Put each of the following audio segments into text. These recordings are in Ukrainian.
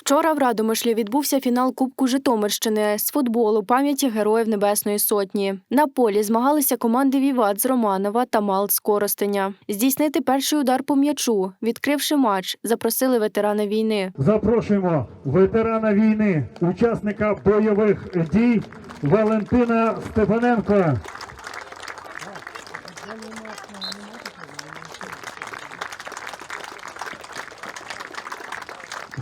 Вчора в Радомишлі відбувся фінал Кубку Житомирщини з футболу пам'яті Героїв Небесної Сотні. На полі змагалися команди Віват з Романова та Малт з Коростеня. Здійснити перший удар по м'ячу, відкривши матч, запросили ветерана війни. Запрошуємо ветерана війни, учасника бойових дій Валентина Степаненко.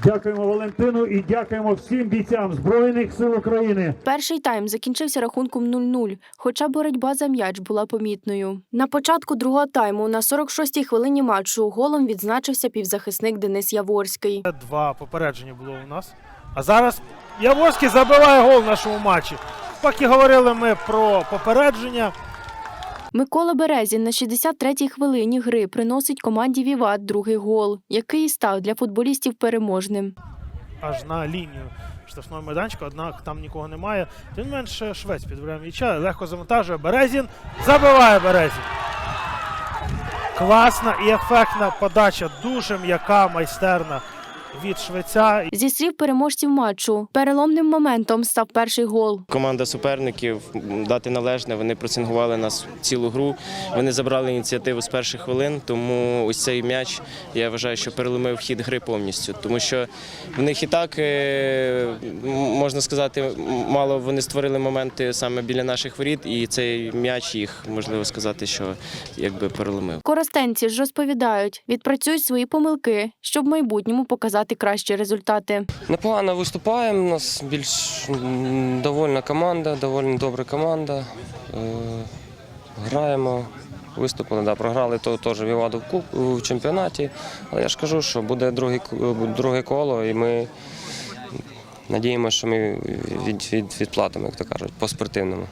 Дякуємо Валентину і дякуємо всім бійцям Збройних сил України. Перший тайм закінчився рахунком 0-0, хоча боротьба за м'яч була помітною. На початку другого тайму на 46-й хвилині матчу голом відзначився півзахисник Денис Яворський. Два попередження було у нас. А зараз Яворський забиває гол в нашому матчі. Поки говорили ми про попередження. Микола Березін на 63-й хвилині гри приносить команді Віват другий гол, який став для футболістів переможним. аж на лінію штрафного майданчика, однак там нікого немає. Тим менше швець підбирає м'яча, легко завантажує Березін, забиває Березін. Класна і ефектна подача, дуже м'яка, майстерна від швеця. Зі слів переможців матчу, переломним моментом став перший гол. Команда суперників дати належне. Вони процінгували нас цілу гру. Вони забрали ініціативу з перших хвилин. Тому ось цей м'яч я вважаю, що переломив хід гри повністю. Тому що в них і так е, можна сказати, мало вони створили моменти саме біля наших воріт, і цей м'яч їх можливо сказати, що якби переломив. Коростенці ж розповідають, відпрацюють свої помилки, щоб в майбутньому показати кращі результати. Непогано виступаємо. У нас більш довольна команда, доволі добра команда. Е, Граємо, виступили, да, програли то теж Віваду в куб в чемпіонаті. Але я ж кажу, що буде друге, друге коло, і ми надіємося, що ми від, від, відплатимо, як то кажуть, по спортивному.